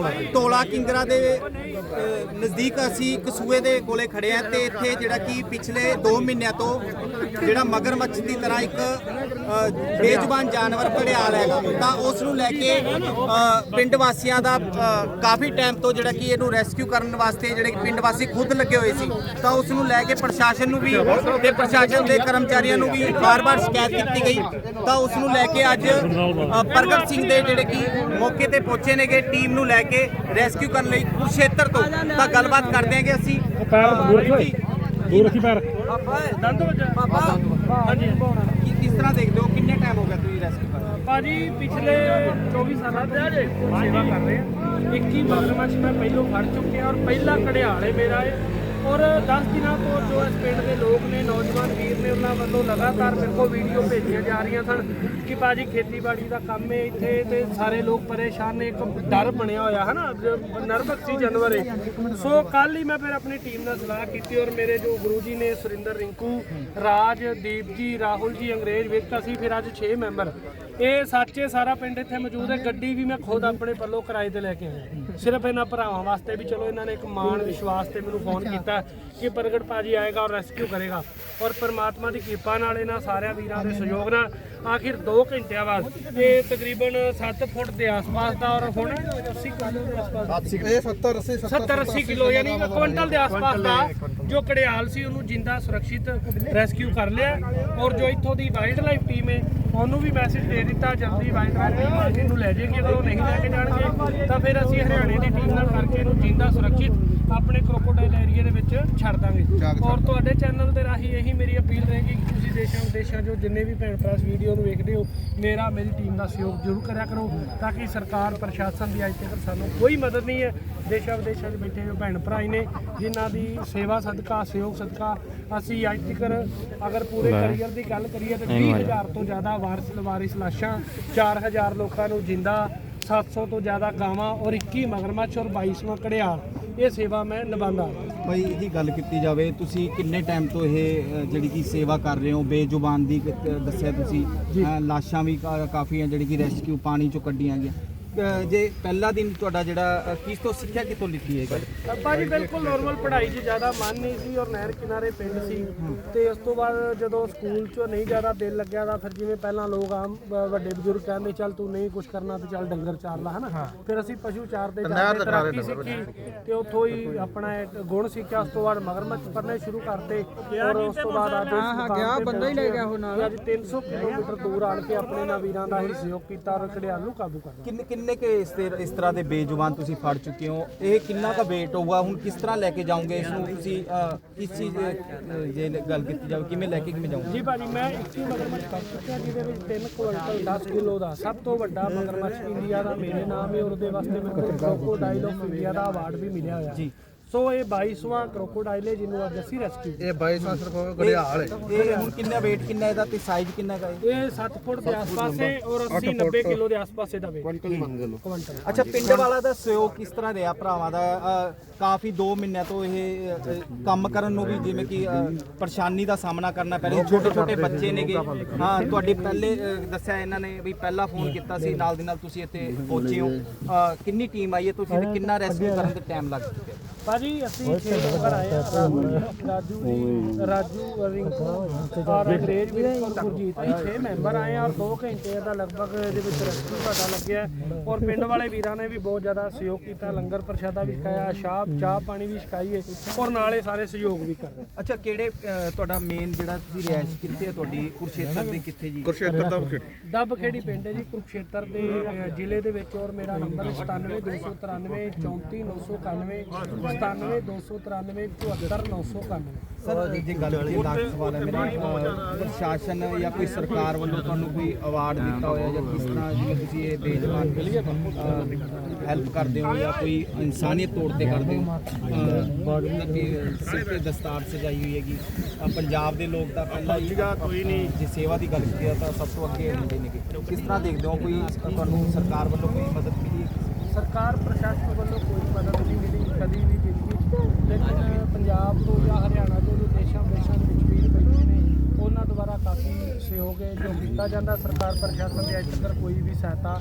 Tony. ਟੋਲਾ ਕਿੰਗਰਾ ਦੇ ਨਜ਼ਦੀਕ ਅਸੀਂ ਕਸੂਏ ਦੇ ਕੋਲੇ ਖੜੇ ਆ ਤੇ ਇੱਥੇ ਜਿਹੜਾ ਕਿ ਪਿਛਲੇ 2 ਮਹੀਨਿਆਂ ਤੋਂ ਜਿਹੜਾ ਮਗਰਮੱਛ ਦੀ ਤਰ੍ਹਾਂ ਇੱਕ ਅ, ਬੇਜ਼ੁਬਾਨ ਜਾਨਵਰ ਘੜਿਆਲ ਹੈਗਾ ਤਾਂ ਉਸ ਨੂੰ ਲੈ ਕੇ ਪਿੰਡ ਵਾਸੀਆਂ ਦਾ ਕਾਫੀ ਟਾਈਮ ਤੋਂ ਜਿਹੜਾ ਕਿ ਇਹਨੂੰ ਰੈਸਕਿਊ ਕਰਨ ਵਾਸਤੇ ਜਿਹੜੇ ਕਿ ਪਿੰਡ ਵਾਸੀ ਖੁਦ ਲੱਗੇ ਹੋਏ ਸੀ ਤਾਂ ਉਸ ਨੂੰ ਲੈ ਕੇ ਪ੍ਰਸ਼ਾਸਨ ਨੂੰ ਵੀ ਤੇ ਪ੍ਰਸ਼ਾਸਨ ਦੇ ਕਰਮਚਾਰੀਆਂ ਨੂੰ ਵੀ ਵਾਰ-ਵਾਰ ਸ਼ਿਕਾਇਤ ਕੀਤੀ ਗਈ ਤਾਂ ਉਸ ਨੂੰ ਲੈ ਕੇ ਅੱਜ ਪ੍ਰਗਟ ਸਿੰਘ ਦੇ ਜਿਹੜੇ ਕਿ ਮੌਕੇ ਤੇ ਪਹੁੰਚੇ ਨੇਗੇ ਟੀਮ ਨੂੰ ਲੈ ਕੇ ਰੈਸਕਿਊ ਕਰਨ ਲਈ ਕੁਰਸ਼ੇਤਰ ਤੋਂ। ਤਾਂ ਗੱਲਬਾਤ ਕਰਦੇ ਹਾਂਗੇ ਅਸੀਂ। ਪੈਰ ਦੂਰ ਰੱਖੋ ਜੀ, ਦੂਰ ਰੱਖੀ ਪੈਰ। ਦੰਦ ਵੱਜਾ। ਹਾਂਜੀ। ਕੀ ਕਿਸ ਤਰ੍ਹਾਂ ਦੇਖਦੇ ਹੋ? ਕਿੰਨੇ ਟਾਈਮ ਹੋ ਗਿਆ ਤੁਸੀਂ ਰੈਸਕਿਊ ਕਰ ਰਹੇ ਹੋ? ਭਾਜੀ ਪਿਛਲੇ 24 ਸਾਲਾਂ ਤੋਂ ਸੇਵਾ ਕਰ ਰਹੇ ਹਾਂ। 21 ਮਗਰਮੱਛ ਮੈਂ ਪਹਿਲੋਂ ਫੜ ਚੁੱਕਿਆ ਔਰ ਪਹਿਲਾ ਘੜਿਆਲ ਹੈ ਮੇਰਾ ਔਰ 10 ਦਿਨਾਂ ਤੋਂ ਜੋ ਇਸ ਪਿੰਡ ਦੇ ਲੋਕ ਨੇ, ਨੌਜਵਾਨ ਵੀਰ ਨੇ ਉਹਨਾਂ ਵੱਲੋਂ ਲਗਾਤਾਰ ਮੇਰੇ ਕੋਲ ਵੀਡੀਓ ਭੇਜੀਆਂ ਜਾ ਰਹੀਆਂ ਸਨ ਕਿ ਭਾਜੀ ਖੇਤੀਬਾੜੀ ਦਾ ਕੰਮ ਹੈ ਇੱਥੇ ਤੇ ਸਾਰੇ ਲੋਕ ਪਰੇਸ਼ਾਨ ਨੇ, ਇੱਕ ਡਰ ਬਣਿਆ ਹੋਇਆ ਹੈ ਨਾ ਨਰਵਸੀ ਜਾਨਵਰ ਹੈ। ਸੋ ਕੱਲ ਹੀ ਮੈਂ ਫਿਰ ਆਪਣੀ ਟੀਮ ਨਾਲ ਸਲਾਹ ਕੀਤੀ ਔਰ ਮੇਰੇ ਜੋ ਗੁਰੂ ਜੀ ਨੇ ਸੁਰਿੰਦਰ ਰਿੰਕੂ, ਰਾਜ, ਦੀਪ ਜੀ, ਰਾਹੁਲ ਜੀ, ਅੰਗਰੇਜ਼ ਵਿਕ ਅਸੀਂ ਫਿਰ ਅੱਜ 6 ਮੈਂਬਰ ਇਹ ਸੱਚੇ ਸਾਰਾ ਪਿੰਡ ਇੱਥੇ ਮੌਜੂਦ ਹੈ। ਗੱਡੀ ਵੀ ਮੈਂ ਖੁਦ ਆਪਣੇ ਪੱਲੋਂ ਕਿਰਾਏ ਤੇ ਲੈ ਕੇ ਆਇਆ। ਸਿਰਫ ਇਹਨਾਂ ਭਰਾਵਾਂ ਵਾਸਤੇ ਵੀ ਚਲੋ ਇਹਨਾਂ ਨੇ ਇੱਕ ਮਾਣ ਵਿਸ਼ਵਾਸ ਤੇ ਮੈਨੂੰ ਫੋਨ ਕੀਤਾ ਕਿ ਪ੍ਰਗਟ ਭਾਜੀ ਆਏਗਾ ਔਰ ਰੈਸਕਿਊ ਕਰੇਗਾ। ਔਰ ਪਰਮਾਤਮਾ ਦੀ ਕਿਰਪਾ ਨਾਲ ਇਹਨਾਂ ਸਾਰਿਆਂ ਵੀਰਾਂ ਦੇ ਸਹਿਯੋਗ ਨਾਲ ਆਖਿਰ 2 ਘੰਟਿਆਂ ਬਾਅਦ ਇਹ ਤਕਰੀਬਨ 7 ਫੁੱਟ ਦੇ ਆਸ-ਪਾਸ ਦਾ ਔਰ ਹੁਣ 80 ਕਿਲੋ ਦੇ ਆਸ-ਪਾਸ ਇਹ 70 80 70 80 ਕਿਲੋ ਯਾਨੀ ਕਿ ਕੁਇੰਟਲ ਦੇ ਆਸ-ਪਾਸ ਦਾ ਜੋ ਕੜਿਆਲ ਸੀ ਉਹਨੂੰ ਜਿੰਦਾ ਸੁਰੱਖਿਤ ਰੈਸਕਿਊ ਕਰ ਲਿਆ। ਔਰ ਜੋ ਇੱਥੋਂ ਦੀ ਵਾਈਲਡ ਲਾਈਫ ਟੀਮ ਹੈ ਉਹਨੂੰ ਵੀ ਮੈਸੇਜ ਦੇ ਦਿੱਤਾ ਜਲਦੀ ਲਾਈਫ ਟੀਮ ਇਹਨੂੰ ਲੈ ਜਾਏਗੀ ਅਗਰ ਉਹ ਨਹੀਂ ਲੈ ਕੇ ਜਾਣਗੇ ਤਾਂ ਫਿਰ ਅਸੀਂ ਹਰਿਆਣੇ ਦੀ ਟੀਮ ਨਾਲ ਕਰਕੇ ਇਹਨੂੰ ਜਿੰਦਾ ਸੁਰੱਖਿਤ ਆਪਣੇ ਕ੍ਰੋਕੋਡਾਈਲ ਏਰੀਆ ਦੇ ਵਿੱਚ ਛੱਡ ਦਾਂਗੇ। ਔਰ ਤੁਹਾਡੇ ਚੈਨਲ ਦੇ ਰਾਹੀਂ ਇਹੀ ਮੇਰੀ ਅਪੀਲ ਰਹੇਗੀ ਕਿ ਤੁਸੀਂ ਦੇਸ਼ਾਂ ਵਿਦੇਸ਼ਾਂ ਜੋ ਜਿੰਨੇ ਵੀ ਭੈਣ ਭਰਾ ਇਸ ਵੀਡੀਓ ਨੂੰ ਵੇਖਦੇ ਹੋ ਮੇਰਾ ਮੇਰੀ ਟੀਮ ਦਾ ਸਹਿਯੋਗ ਜ਼ਰੂਰ ਕਰਿਆ ਕਰੋ ਤਾਂ ਕਿ ਸਰਕਾਰ ਪ੍ਰਸ਼ਾਸਨ ਦੀ ਅੱਜ ਤੱਕ ਸਾਨੂੰ ਕੋਈ ਮਦਦ ਨਹੀਂ ਹੈ। ਦੇਸ਼ਾਂ ਵਿਦੇਸ਼ਾਂ 'ਚ ਬੈਠੇ ਜੋ ਭੈਣ ਭਰਾ ਨੇ ਜਿਨ੍ਹਾਂ ਦੀ ਸੇਵਾ ਸਦਕਾ ਸਹਿਯੋਗ ਸਦਕਾ ਅਸੀਂ ਅੱਜ ਤੱਕ ਅਗਰ ਪੂਰੇ ਕਰੀਅਰ ਦੀ ਗੱਲ ਕਰੀਏ ਤਾਂ 20000 ਤੋਂ ਜ਼ਿਆਦਾ ਵਾਰਿਸ ਲਵਾਰਿਸ ਲਾਸ਼ਾਂ 4000 ਲੋਕਾਂ ਨੂੰ ਜਿੰਦਾ 700 ਤੋਂ ਜ਼ਿਆਦਾ ਗਾਵਾਂ ਔਰ 21 ਮਗਰਮੱਛ ਔਰ 22ਵਾਂ ਘੜਿਆਲ ਇਹ ਸੇਵਾ ਮੈਂ ਨਿਭਾਉਂਦਾ। ਭਾਈ ਇਹਦੀ ਗੱਲ ਕੀਤੀ ਜਾਵੇ ਤੁਸੀਂ ਕਿੰਨੇ ਟਾਈਮ ਤੋਂ ਇਹ ਅ, ਜਿਹੜੀ ਕਿ ਸੇਵਾ ਕਰ ਰਹੇ ਹੋ? ਬੇਜ਼ੁਬਾਨ ਦੀ ਕ- ਦੱਸਿਆ ਤੁਸੀਂ। ਅ, ਲਾਸ਼ਾਂ ਵੀ ਕਾ- ਕਾਫੀ ਆ ਜਿਹੜੀ ਕਿ ਰੈਸਕਿਊ ਪਾਣੀ ਚੋਂ ਕੱਢੀਆਂ ਗਈਆਂ। ਜੇ ਪਹਿਲਾ ਦਿਨ ਤੁਹਾਡਾ ਜਿਹੜਾ ਕਿਸ ਤੋਂ ਸਿੱਖਿਆ ਕਿਤੋਂ ਲਿੱਤੀ ਹੈ ਗੱਲ? ਅੱਬਾ ਜੀ ਬਿਲਕੁਲ ਨਾਰਮਲ ਪੜ੍ਹਾਈ 'ਚ ਜ਼ਿਆਦਾ ਮਨ ਨਹੀਂ ਸੀ ਔਰ ਨਹਿਰ ਕਿਨਾਰੇ ਪਿੰਡ ਸੀ। ਤੇ ਉਸ ਤੋਂ ਬਾਅਦ ਜਦੋਂ ਸਕੂਲ 'ਚੋਂ ਨਹੀਂ ਜ਼ਿਆਦਾ ਦਿਲ ਲੱਗਿਆ ਤਾਂ ਫਿਰ ਜਿਵੇਂ ਪਹਿਲਾਂ ਲੋਕ ਆਮ ਵੱਡੇ ਬਜ਼ੁਰਗ ਕਹਿੰਦੇ ਚੱਲ ਤੂੰ ਨਹੀਂ ਕੁਝ ਕਰਨਾ ਤੇ ਚੱਲ ਡੰਗਰ ਚਾਰ ਲਾ ਹਨਾ? ਫਿਰ ਅਸੀਂ ਪਸ਼ੂ ਚਾਰਦੇ ਜਾਂਦੇ ਤਰਾਕੀ ਸਿੱਖੀ ਤੇ ਉੱਥੋਂ ਹੀ ਆਪਣਾ ਇੱਕ ਗੁਣ ਸਿੱਖਿਆ ਉਸ ਤੋਂ ਬਾਅਦ ਮਗਰਮੱਛ ਪਰਨੇ ਸ਼ੁਰੂ ਕਰਤੇ ਔਰ ਉਸ ਤੋਂ ਬਾਅਦ ਅੱਜ ਹਾਂ ਗਿਆ ਬੰਦਾ ਹੀ ਲੈ ਗਿਆ ਉਹ ਨਾਲ। ਅੱਜ 300 ਕਿਲੋਮੀਟਰ ਦੂਰ ਆਣ ਕੇ ਆਪਣੇ ਨਾਲ ਵੀਰਾਂ ਦਾ ਹੀ ਸਹਿਯੋਗ ਕੀਤਾ ਔਰ ਘੜਿਆਲ ਨੂੰ ਕਾਬੂ ਕਰਨਾ। ਕਿੰਨੇ ਕਿੰਨੇ ਕੇ ਇਸ ਤੇ ਇਸ ਤਰ੍ਹਾਂ ਦੇ ਬੇਜ਼ੁਬਾਨ ਤੁਸੀਂ ਫੜ ਚੁੱਕੇ ਹੋ? ਇਹ ਕਿੰਨਾ ਕੁ weight ਹੋਊਗਾ? ਹੁਣ ਕਿਸ ਤਰ੍ਹਾਂ ਲੈ ਕੇ ਜਾਓਗੇ ਇਸ ਨੂੰ? ਤੁਸੀਂ ਅ, ਕਿਸ ਚੀਜ਼ ਅ, ਜੇ ਗੱਲ ਕੀਤੀ ਜਾਵੇ ਕਿਵੇਂ ਲੈ ਕੇ ਕਿਵੇਂ ਜਾਓਗੇ? ਜੀ ਭਾਜੀ ਮੈਂ 21 ਮਗਰਮੱਛ ਫੜ ਚੁੱਕਿਆ ਜਿਹਦੇ ਵਿੱਚ 3 ਕੁਇੰਟਲ 10 ਕਿਲੋ ਦਾ ਸਭ ਤੋਂ ਵੱਡਾ ਮਗਰਮੱਛ ਇੰਡੀਆ ਦਾ ਮੇਰੇ ਨਾਮ ਹੈ ਔਰ ਉਹਦੇ ਵਾਸਤੇ ਮੈਨੂੰ ਕ੍ਰੋਕੋਡਾਈਲ ਆਫ ਇੰਡੀਆ ਦਾ ਅਵਾਰਡ ਵੀ ਮਿਲਿਆ ਹੋਇਆ। ਜੀ। ਸੋ ਇਹ 22ਵਾਂ ਕ੍ਰੋਕੋਡਾਈਲ ਹੈ ਜਿਹਨੂੰ ਅੱਜ ਅਸੀਂ ਰੈਸਕਿਊ ਇਹ 22 ਸਾਲ ਸਰਕੋ ਗੜਿਆਲ ਹੈ। ਇਹ ਹੁਣ ਕਿੰਨਾ weight ਕਿੰਨਾ ਇਹਦਾ ਤੇ ਸਾਈਜ਼ ਕਿੰਨਾ ਦਾ ਹੈ ਇਹ 7 ਫੁੱਟ ਦੇ ਆਸ-ਪਾਸ ਹੈ ਔਰ 80 90 ਕਿਲੋ ਦੇ ਆਸ-ਪਾਸ ਇਹਦਾ ਵੇਟ ਕੁਇੰਟਲ ਮੰਗ ਲਓ ਕੁਇੰਟਲ। ਅੱਛਾ ਪਿੰਡ ਵਾਲਾ ਦਾ ਸਹਿਯੋਗ ਕਿਸ ਤਰ੍ਹਾਂ ਰਿਹਾ ਭਰਾਵਾਂ ਦਾ? ਅ, ਕਾਫੀ 2 ਮਹੀਨਿਆਂ ਤੋਂ ਇਹ ਅ, ਕੰਮ ਕਰਨ ਨੂੰ ਵੀ ਜਿਵੇਂ ਕਿ ਅ, ਪਰੇਸ਼ਾਨੀ ਦਾ ਸਾਹਮਣਾ ਕਰਨਾ ਪੈ ਰਿਹਾ। ਛੋਟੇ ਛੋਟੇ ਬੱਚੇ ਨੇਗੇ। ਹਾਂ ਤੁਹਾਡੀ ਪਹਿਲੇ ਅ, ਦੱਸਿਆ ਇਹਨਾਂ ਨੇ ਵੀ ਪਹਿਲਾ ਫੋਨ ਕੀਤਾ ਸੀ ਨਾਲ ਦੀ ਨਾਲ ਤੁਸੀਂ ਇੱਥੇ ਪਹੁੰਚੇ ਹੋ। ਅ, ਕਿੰਨੀ ਟੀਮ ਆਈ ਹੈ? ਤੁਸੀਂ ਤੇ ਕਿੰਨਾ ਰੈਸਕਿਊ ਕਰਨ ਤੇ ਟਾਈਮ ਲੱਗ ਚੁੱਕਿਆ ਭਾਜੀ ਅਸੀਂ 6 ਮੈਂਬਰ ਆਏ ਆ ਜੀ, ਰਾਜੂ ਜੀ ਰਾਜੂ ਰਿੰਕੂ ਔਰ ਅੰਗਰੇਜ਼ ਵੀ ਔਰ ਗੁਰਜੀਤ ਅਸੀਂ 6 ਮੈਂਬਰ ਆਏ ਆ ਔਰ 2 ਘੰਟੇ ਦਾ ਲਗਭਗ ਇਹਦੇ ਵਿੱਚ ਰੈਸਕਿਊ ਸਾਡਾ ਲੱਗਿਆ। ਔਰ ਪਿੰਡ ਵਾਲੇ ਵੀਰਾਂ ਨੇ ਵੀ ਬਹੁਤ ਜ਼ਿਆਦਾ ਸਹਿਯੋਗ ਕੀਤਾ ਲੰਗਰ ਪ੍ਰਸ਼ਾਦਾ ਵੀ ਛਕਾਇਆ ਸ਼ਾਹ ਚਾਹ ਪਾਣੀ ਵੀ ਛਕਾਈ ਹੈ। ਔਰ ਨਾਲੇ ਸਾਰੇ ਸਹਿਯੋਗ ਵੀ ਕਰ ਰਹੇ। ਅੱਛਾ ਕਿਹੜੇ ਤੁਹਾਡਾ ਮੇਨ ਜਿਹੜਾ ਤੁਸੀਂ ਰਿਹਾਇਸ਼ ਕਿੱਥੇ ਹੈ ਤੁਹਾਡੀ ਕੁਰਸ਼ੇਤਰ ਦੇ ਕਿੱਥੇ ਜੀ? ਕੁਰਸ਼ੇਤਰ ਦਾ ਦੱਬ ਖੇੜੀ ਪਿੰਡ ਹੈ ਜੀ ਕੁਰੂਕਸ਼ੇਤਰ ਦੇ ਜ਼ਿਲ੍ਹੇ ਦੇ ਵਿੱਚ। ਔਰ ਮੇਰਾ ਨੰਬਰ 97293 34991 97293 74991 ਸਰ ਜੇ ਗੱਲ ਕਰੀਏ ਲਾਸਟ ਸਵਾਲ ਹੈ ਮੇਰਾ ਅ, ਪ੍ਰਸ਼ਾਸਨ ਜਾਂ ਕੋਈ ਸਰਕਾਰ ਵੱਲੋਂ ਤੁਹਾਨੂੰ ਕੋਈ ਅਵਾਰਡ ਦਿੱਤਾ ਹੋਇਆ ਜਾਂ ਕਿਸ ਤਰ੍ਹਾਂ ਜਿਵੇਂ ਤੁਸੀਂ ਇਹ ਬੇਜਵਾਨ ਹੈਲਪ ਕਰਦੇ ਹੋ ਜਾਂ ਕੋਈ ਇਨਸਾਨੀਅਤ ਤੌਰ ਤੇ ਕਰਦੇ ਹੋ? ਅ, ਕਿ ਸਿਰ ਤੇ ਦਸਤਾਰ ਸਜਾਈ ਹੋਈ ਹੈਗੀ ਅ, ਪੰਜਾਬ ਦੇ ਲੋਕ ਤਾਂ ਪਹਿਲਾਂ ਹੀ ਕੋਈ ਨਹੀਂ। ਜੇ ਸੇਵਾ ਦੀ ਗੱਲ ਕੀਤੀ ਆ ਤਾਂ ਸਭ ਤੋਂ ਅੱਗੇ ਹੁੰਦੇ ਨੇਗੇ। ਕਿਸ ਤਰ੍ਹਾਂ ਦੇਖਦੇ ਹੋ ਕੋਈ ਤੁਹਾਨੂੰ ਸਰਕਾਰ ਵੱਲੋਂ ਕੋਈ ਮਦਦ ਮਿਲੀ ਹੈ? ਸਰਕਾਰ ਪ੍ਰਸ਼ਾਸਨ ਵੱਲੋਂ ਕੋਈ ਮਦਦ ਨਹੀਂ ਮਿਲੀ, ਕਦੀ ਵੀ ਜ਼ਿੰਦਗੀ ਲੇਕਿਨ ਪੰਜਾਬ ਤੋਂ ਜਾਂ ਹਰਿਆਣਾ ਤੋਂ ਜੋ ਦੇਸ਼ਾਂ ਵਿਦੇਸ਼ਾਂ ਦੇ ਵਿੱਚ ਵੀਰ ਬੈਠੇ ਨੇ, ਉਹਨਾਂ ਦੁਆਰਾ ਕਾਫੀ ਸਹਿਯੋਗ ਹੈ ਜੋ ਕੀਤਾ ਜਾਂਦਾ। ਸਰਕਾਰ, ਪ੍ਰਸ਼ਾਸਨ ਦੇ ਅੱਜ ਤੱਕ ਕੋਈ ਵੀ ਸਹਾਇਤਾ